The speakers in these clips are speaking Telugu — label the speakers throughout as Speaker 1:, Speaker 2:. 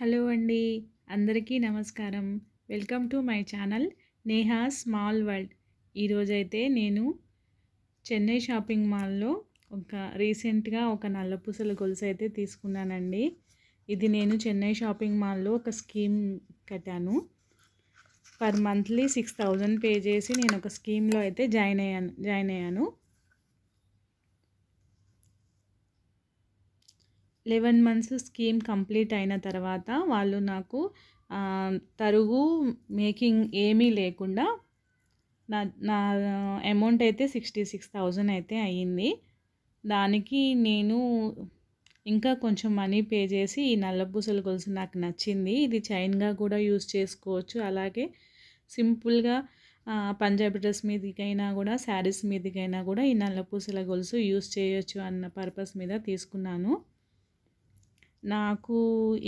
Speaker 1: హలో అండి. అందరికీ నమస్కారం. Welcome to my channel Neha small world. ఈరోజైతే నేను చెన్నై షాపింగ్ మాల్లో ఒక రీసెంట్గా ఒక నల్లపూసల గొలుసు అయితే తీసుకున్నానండి. ఇది నేను చెన్నై షాపింగ్ మాల్లో ఒక స్కీమ్ కట్టాను. Per monthly six thousand pay చేసి నేను ఒక స్కీమ్లో అయితే జాయిన్ అయ్యాను జాయిన్ అయ్యాను. లెవెన్ మంత్స్ స్కీమ్ కంప్లీట్ అయిన తర్వాత వాళ్ళు నాకు తరుగు మేకింగ్ ఏమీ లేకుండా నా నా అమౌంట్ అయితే సిక్స్టీ సిక్స్ థౌజండ్ అయితే అయ్యింది. దానికి నేను ఇంకా కొంచెం మనీ పే చేసి ఈ నల్లపూసల గొలుసు నాకు నచ్చింది. ఇది చైన్గా కూడా యూస్ చేసుకోవచ్చు. అలాగే సింపుల్గా పంజాబీ డ్రెస్ మీదకైనా కూడా శారీస్ మీదకైనా కూడా ఈ నల్లపూసల గొలుసు యూస్ చేయొచ్చు అన్న పర్పస్ మీద తీసుకున్నాను. నాకు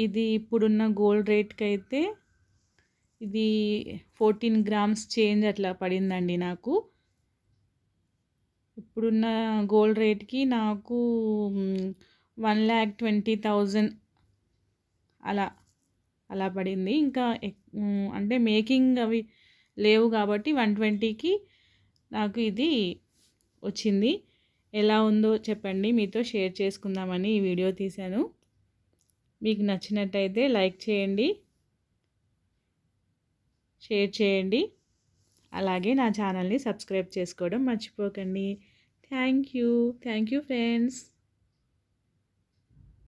Speaker 1: ఇది ఇప్పుడున్న గోల్డ్ రేట్కి అయితే ఇది ఫోర్టీన్ గ్రామ్స్ చేంజ్ అట్లా పడిందండి నాకు. ఇప్పుడున్న గోల్డ్ రేట్కి నాకు వన్ ల్యాక్ ట్వంటీ థౌజండ్ అలా అలా పడింది. ఇంకా అంటే మేకింగ్ అవి లేవు కాబట్టి వన్ ట్వంటీకి నాకు ఇది వచ్చింది. ఎలా ఉందో చెప్పండి మీతో షేర్ చేసుకుందామని ఈ వీడియో తీశాను. మీకు నచ్చినట్టయితే లైక్ చేయండి షేర్ చేయండి. అలాగే నా ఛానల్ని సబ్స్క్రైబ్ చేసుకోవడం మర్చిపోకండి. Thank you. Thank you friends.